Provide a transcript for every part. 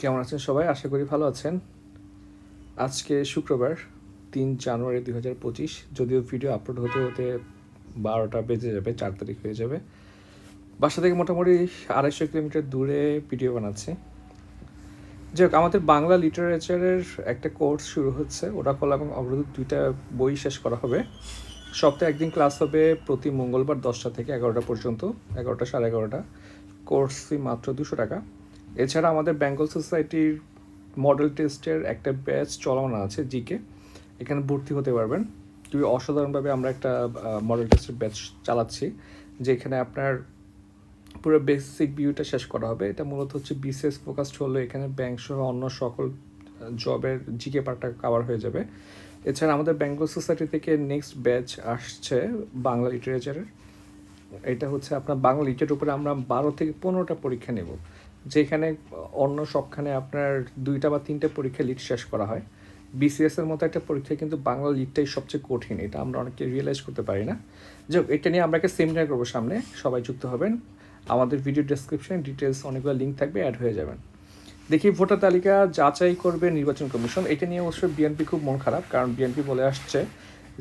কেমন আছেন সবাই? আশা করি ভালো আছেন। আজকে শুক্রবার, তিন জানুয়ারি দুই হাজার পঁচিশ। যদিও ভিডিও আপলোড হতে হতে বারোটা বেজে যাবে, চার তারিখ হয়ে যাবে। বাসা থেকে মোটামুটি আড়াইশো কিলোমিটার দূরে ভিডিও বানাচ্ছি। যাই হোক, আমাদের বাংলা লিটারেচারের একটা কোর্স শুরু হচ্ছে। ওরাকল এবং অগ্রদূত দুইটা বই শেষ করা হবে। সপ্তাহে একদিন ক্লাস হবে প্রতি মঙ্গলবার দশটা থেকে এগারোটা পর্যন্ত। এগারোটা সাড়ে এগারোটা। কোর্স ফি মাত্র দুশো টাকা। এছাড়া আমাদের বেঙ্গল সোসাইটির মডেল টেস্টের একটা ব্যাচ চলমান আছে জিকে এখানে ভর্তি হতে পারবেন। খুবই অসাধারণভাবে আমরা একটা মডেল টেস্টের ব্যাচ চালাচ্ছি, যেখানে আপনার পুরো বেসিক ভিউটা শেষ করা হবে। এটা মূলত হচ্ছে বিসিএস ফোকাসড হলো এখানে ব্যাংক সহ অন্য সকল জবের জিকে পার্টটা কভার হয়ে যাবে। এছাড়া আমাদের বেঙ্গল সোসাইটি থেকে নেক্সট ব্যাচ আসছে বাংলা লিটারেচারের এটা হচ্ছে আপনার বাংলা লিটের উপরে আমরা বারো থেকে পনেরোটা পরীক্ষা নেব। যেখানে অন্য সবখানে আপনার দুইটা বা তিনটে পরীক্ষা লিট শেষ করা হয়। বিসিএস এর মতো একটা পরীক্ষা কিন্তু বাংলা লিটটাই সবচেয়ে কঠিন, এটা আমরা অনেকে রিয়েলাইজ করতে পারি না। যাই এটা নিয়ে আমরা একটা সেমিনার করব সামনে, সবাই যুক্ত হবেন। আমাদের ভিডিও ডেসক্রিপশনে ডিটেলস অনেকগুলো লিঙ্ক থাকবে অ্যাড হয়ে যাবেন। দেখি ভোটার তালিকা যাচাই করবে নির্বাচন কমিশন, এটা নিয়ে অবশ্যই বিএনপি খুব মন খারাপ, কারণ বিএনপি বলে আসছে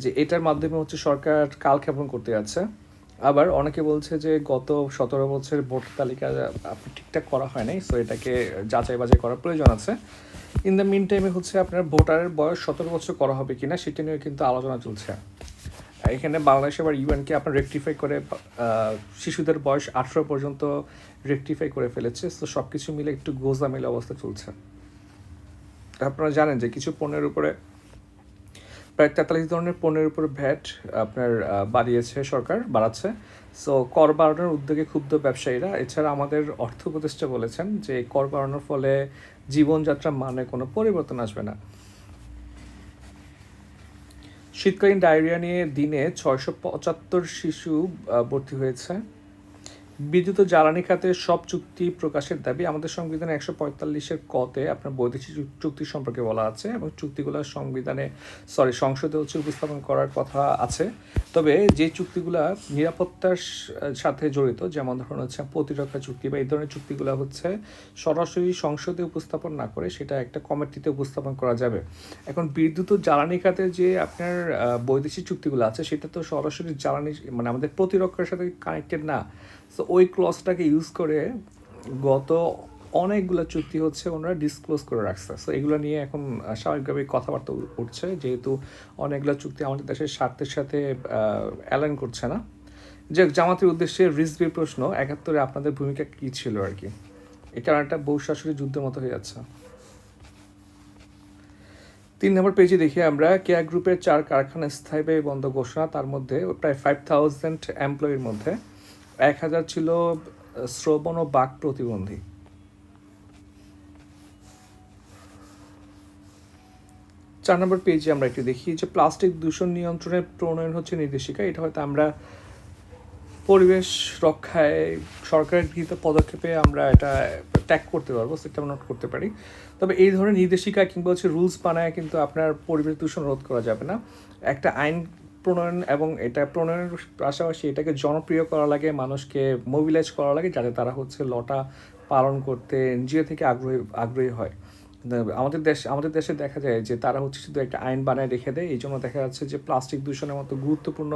যে এটার মাধ্যমে হচ্ছে সরকার কাল কালক্ষেপণ করতে যাচ্ছে। আবার অনেকে বলছে যে গত সতেরো বছরের ভোটার তালিকা ঠিকঠাক করা হয় নাই সো এটাকে যাচাই বাছাই করার প্রয়োজন আছে। ইন দ্য মিন টাইমে হচ্ছে আপনার ভোটারের বয়স সতেরো বছর করা হবে কিনা সেটা নিয়ে কিন্তু আলোচনা চলছে। এখানে বাংলাদেশে আবার ইউএনকে আপনার রেকটিফাই করে শিশুদের বয়স আঠেরো পর্যন্ত রেকটিফাই করে ফেলেছে তো সব কিছু মিলে একটু গোজামিল অবস্থা চলছে। আপনারা জানেন যে কিছু পণ্যের উপরে প্রায় তেতাল্লিশ ধরনের পণ্যের উপর ভ্যাট আপনার বাড়িয়েছে সরকার, বাড়াচ্ছে। সো কর বাড়ানোর উদ্যোগে ক্ষুব্ধ ব্যবসায়ীরা, এছাড়া আমাদের অর্থ উপদেষ্টা বলেছেন যে কর বাড়ানোর ফলে জীবনযাত্রার মানে কোনো পরিবর্তন আসবে না। শীতকালীন ডায়রিয়া নিয়ে দিনে ছয়শো পঁচাত্তর শিশু ভর্তি হয়েছে। বিদ্যুৎ ও জ্বালানি খাতে সব চুক্তি প্রকাশের দাবি আমাদের সংবিধানে একশো পঁয়তাল্লিশের কতে আপনার বৈদেশিক চুক্তি সম্পর্কে বলা আছে এবং চুক্তিগুলো সংবিধানে সরি সংসদে হচ্ছে উপস্থাপন করার কথা আছে। তবে যে চুক্তিগুলা নিরাপত্তার সাথে জড়িত, যেমন ধরুন হচ্ছে প্রতিরক্ষা চুক্তি বা এই ধরনের চুক্তিগুলো হচ্ছে সরাসরি সংসদে উপস্থাপন না করে সেটা একটা কমিটিতে উপস্থাপন করা যাবে। এখন বিদ্যুৎ ও জ্বালানি খাতে যে আপনার বৈদেশিক চুক্তিগুলো আছে, সেটা তো সরাসরি জ্বালানি মানে আমাদের প্রতিরক্ষার সাথে কানেক্টেড না। তো ওই ক্লসটাকে ইউজ করে গত অনেকগুলো চুক্তি হচ্ছে ওনারা ডিসক্লোজ করে রাখছে। সো এগুলো নিয়ে এখন স্বাভাবিকভাবেই কথাবার্তা উঠছে। যেহেতু অনেকগুলো চুক্তি আমাদের দেশের স্বার্থের সাথে অ্যালাইন করছে না। যে জামাতের উদ্দেশ্যে রিজবির প্রশ্ন, একাত্তরে আপনাদের ভূমিকা কী ছিল আর কি? এই কারণটা বহু শাশুড়ি যুদ্ধের মতো হয়ে যাচ্ছে। তিন নম্বর পেজে দেখি আমরা, কেয়া গ্রুপের চার কারখানা স্থায়ীভাবে বন্ধ ঘোষণা, তার মধ্যে প্রায় ফাইভ থাউজেন্ড এমপ্লয়ির মধ্যে। এক হাজার ছিল শ্রবণ ও বাক প্রতিবন্ধী। চার নম্বর পেজে আমরা একটু দেখি যে প্লাস্টিক দূষণ নিয়ন্ত্রণের প্রণয়ন হচ্ছে নির্দেশিকা। এটা হয়তো আমরা পরিবেশ রক্ষায় সরকারের গৃহীত পদক্ষেপে আমরা এটা ট্যাগ করতে পারব, সেটা নোট করতে পারি। তবে এই ধরনের নির্দেশিকা কিংবা হচ্ছে রুলস বানায় কিন্তু আপনার পরিবেশ দূষণ রোধ করা যাবে না। একটা আইন প্রণয়ন এবং এটা প্রণয়নের পাশাপাশি এটাকে জনপ্রিয় করা লাগে, মানুষকে মোবিলাইজ করা লাগে যাতে তারা হচ্ছে লটা পালন করতে নিজে থেকে আগ্রহী আগ্রহী হয়। আমাদের দেশ, আমাদের দেশে দেখা যায় যে তারা হচ্ছে শুধু একটা আইন বানায় রেখে দেয় এই জন্য দেখা যাচ্ছে যে প্লাস্টিক দূষণের মতো গুরুত্বপূর্ণ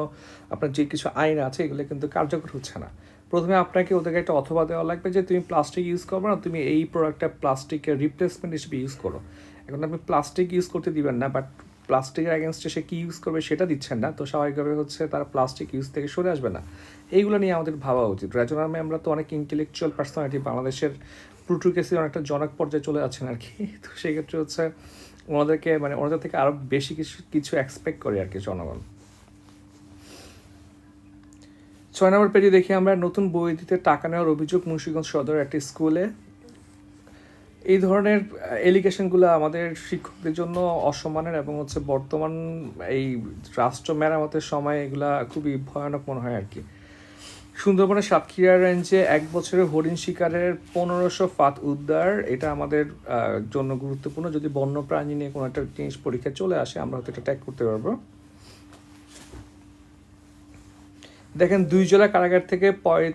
আপনার যে কিছু আইন আছে, এগুলো কিন্তু কার্যকর হচ্ছে না। প্রথমে আপনাকে ওদেরকে একটা অথবা দেওয়া লাগবে যে তুমি প্লাস্টিক ইউজ করবে না, তুমি এই প্রোডাক্টটা প্লাস্টিকের রিপ্লেসমেন্ট হিসেবে ইউজ করো। এখন আপনি প্লাস্টিক ইউজ করতে দিবেন না বাট প্লাস্টিকের অ্যাগেনস্টে সে কী ইউজ করবে সেটা দিচ্ছেন না, তো স্বাভাবিকভাবে হচ্ছে তারা প্লাস্টিক ইউজ থেকে সরে আসবে না। এইগুলো নিয়ে আমাদের ভাবা উচিত। রেজনার আমরা তো অনেক ইন্টেলেকচুয়াল পার্সোনালিটি বাংলাদেশের প্লুটুকেসি অনেকটা জনক পর্যায়ে চলে যাচ্ছেন আর কি। তো সেক্ষেত্রে হচ্ছে ওনাদেরকে মানে ওনাদের থেকে আরও বেশি কিছু কিছু এক্সপেক্ট করে আর কি জনগণ। ছয় নম্বর পেজে দেখি আমরা নতুন বই দিতে টাকা নেওয়ার অভিযোগ মুন্সিগঞ্জ সদর একটি স্কুলে এই ধরনের এলিগেশনগুলো আমাদের শিক্ষকদের জন্য অসম্মানের এবং হচ্ছে বর্তমান এই রাষ্ট্র মেরামতের সময় এগুলা খুবই ভয়ানক মনে হয় আর কি সুন্দরবনের সাতক্ষীরা রেঞ্জে এক বছরের হরিণ শিকারের পনেরোশো ফাত উদ্ধার, এটা আমাদের জন্য গুরুত্বপূর্ণ। যদি বন্যপ্রাণী নিয়ে কোনো একটা জিনিস পরীক্ষায় চলে আসে, আমরা হয়তো এটা ট্যাগ করতে পারব। দেখেন, দুই জেলা কারাগার থেকে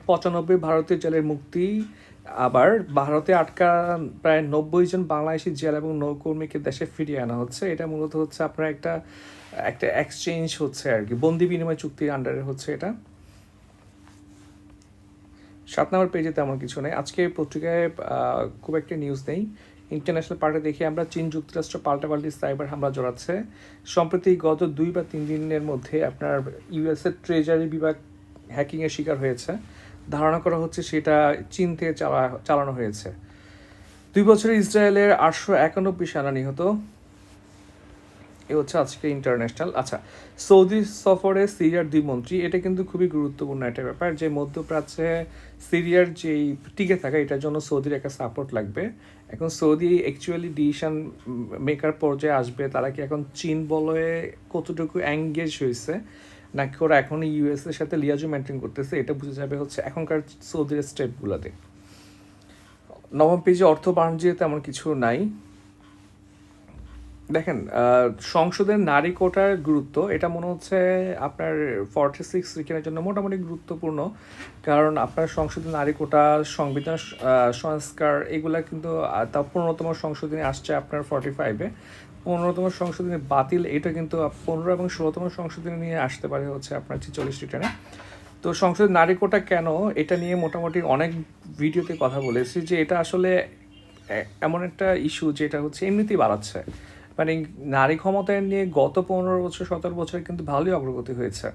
পঁচানব্বই ভারতীয় জেলের মুক্তি আবার ভারতে আটকা প্রায় নব্বই জন বাংলাদেশি জেল এবং নৌকর্মীকে দেশে ফিরিয়ে আনা হচ্ছে। এটা মূলত হচ্ছে আপনার একটা একটা এক্সচেঞ্জ হচ্ছে আর কি। বন্দি বিনিময় চুক্তির আন্ডারে হচ্ছে এটা। সাত নম্বর পেজে তেমন কিছু নেই। আজকে পত্রিকায় খুব একটা নিউজ নেই। ইন্টারন্যাশনাল পার্টে দেখি আমরা, চীন যুক্তরাষ্ট্র পাল্টাপাল্টি সাইবার হামলা জড়াচ্ছে। সম্প্রতি গত দুই বা তিন দিনের মধ্যে আপনার ইউএসএ ট্রেজারি বিভাগ হ্যাকিংয়ের শিকার হয়েছে। ধারণা করা হচ্ছে সেটা চীন থেকে চালা, চালানো হয়েছে। দুই বছরে ইসরায়েলের আটশো একানব্বই সেনা নিহত। এ হচ্ছে আজকে ইন্টারন্যাশনাল। আচ্ছা সৌদি সফরে সিরিয়ার দুই মন্ত্রী, এটা কিন্তু খুবই গুরুত্বপূর্ণ একটা ব্যাপার যে মধ্যপ্রাচ্যে সিরিয়ার যেই টিকে থাকা, এটার জন্য সৌদির একটা সাপোর্ট লাগবে। এখন সৌদি অ্যাকচুয়ালি ডিসিশন মেকার পর্যায়ে আসবে, তারা কি এখন চীন বলয়ে কতটুকু এঙ্গেজ হয়েছে? নাকি ওরা এখন ইউএস এর সাথে লিয়াজু মেনটেন করতেছে, এটা বুঝে যাবে হচ্ছে এখনকার সৌদির স্টেপগুলোতে নবম পেজে অর্থ বাণিজ্যে তেমন কিছু নাই। দেখেন সংসদের নারী কোটার গুরুত্ব, এটা মনে হচ্ছে আপনার ফর্টি সিক্স রিকেনের জন্য মোটামুটি গুরুত্বপূর্ণ। কারণ আপনার সংসদে নারী কোটা, সংবিধান সংস্কার, এগুলা কিন্তু তা পনেরোতম সংশোধনী আসছে আপনার ফর্টি ফাইভে পনেরোতম সংশোধনী বাতিল, এটা কিন্তু পনেরো এবং ষোলোতম সংশোধনী নিয়ে আসতে পারে হচ্ছে আপনার ছেচল্লিশটি রিটার্নে তো সংসদের নারী কোটা কেন? এটা নিয়ে মোটামুটি অনেক ভিডিওতে কথা বলেছি যে এটা আসলে এমন একটা ইস্যু যেটা হচ্ছে এমনিতেই বাড়াচ্ছে। মানে নারী ক্ষমতায়ন নিয়ে গত পনেরো বছর, সতেরো বছরে কিন্তু ভালোই অগ্রগতি হয়েছে।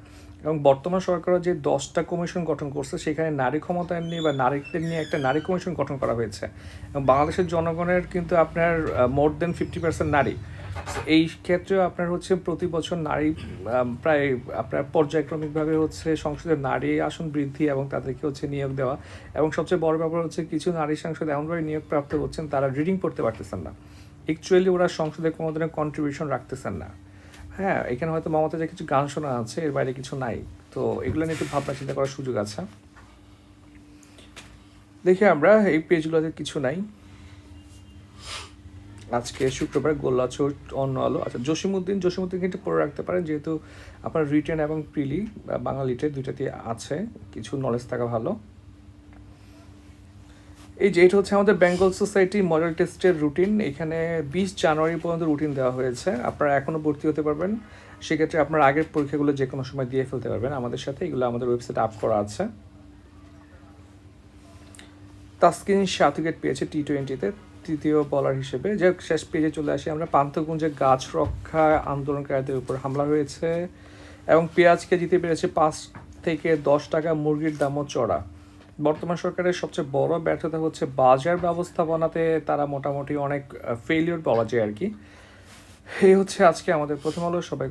এবং বর্তমান সরকার যে দশটা কমিশন গঠন করছে, সেখানে নারী ক্ষমতায়ন নিয়ে বা নারীদের নিয়ে একটা নারী কমিশন গঠন করা হয়েছে। এবং বাংলাদেশের জনগণের কিন্তু আপনার মোর দেন ফিফটি পার্সেন্ট নারী। এই ক্ষেত্রেও আপনার হচ্ছে প্রতি বছর নারী প্রায় আপনার পর্যায়ক্রমিকভাবে হচ্ছে সংসদের নারী আসন বৃদ্ধি এবং তাদেরকে হচ্ছে নিয়োগ দেওয়া এবং সবচেয়ে বড় ব্যাপার হচ্ছে কিছু নারী সাংসদ এমনভাবে নিয়োগ প্রাপ্ত হচ্ছেন তারা রিডিং পড়তে পারতেছেন না। অ্যাকচুয়ালি ওরা সংসদে কোনো ধরনের কন্ট্রিবিউশন রাখতেছেন না। হ্যাঁ এখানে হয়তো মমতা যে কিছু গান শোনা আছে, এর বাইরে কিছু নাই। তো এগুলো নিয়ে একটু ভাবনা চিন্তা করার সুযোগ আছে। দেখি আমরা, এই পেজগুলোতে কিছু নাই। আজকে শুক্রবার গোল্লা চোট অন্য আলো। আচ্ছা জসিমুদ্দিন জসিমুদ্দিনকে কিন্তু পড়ে রাখতে পারেন, যেহেতু আপনার রিটেন এবং প্রিলি বাঙালিতে দুইটাতে আছে, কিছু নলেজ থাকা ভালো। এই যে, এটা হচ্ছে আমাদের বেঙ্গল সোসাইটি মডেল টেস্টের রুটিন এখানে বিশ জানুয়ারি পর্যন্ত রুটিন দেওয়া হয়েছে। আপনারা এখনও ভর্তি হতে পারবেন। সেক্ষেত্রে আপনার আগের পরীক্ষাগুলো যে কোনো সময় দিয়ে ফেলতে পারবেন আমাদের সাথে। এগুলো আমাদের ওয়েবসাইটে আপ করা আছে। তাসকিন সাত উইকেট পেয়েছে টি টোয়েন্টিতে তৃতীয় বলার হিসেবে। যে শেষ পেজে চলে আসি আমরা। পান্থকুঞ্জে গাছ রক্ষা আন্দোলনকারীদের উপর হামলা হয়েছে এবং পেঁয়াজকে জিতে পেরেছে পাঁচ থেকে দশ টাকা মুরগির দামও চড়া। বর্তমান সরকারের সবচেয়ে বড় ব্যর্থতা হচ্ছে বাজার ব্যবস্থাপনাতে তারা মোটামুটি অনেক ফেলিওর বলা যায় আর কি। এই হচ্ছে আজকে আমাদের প্রথম আলো। সবাই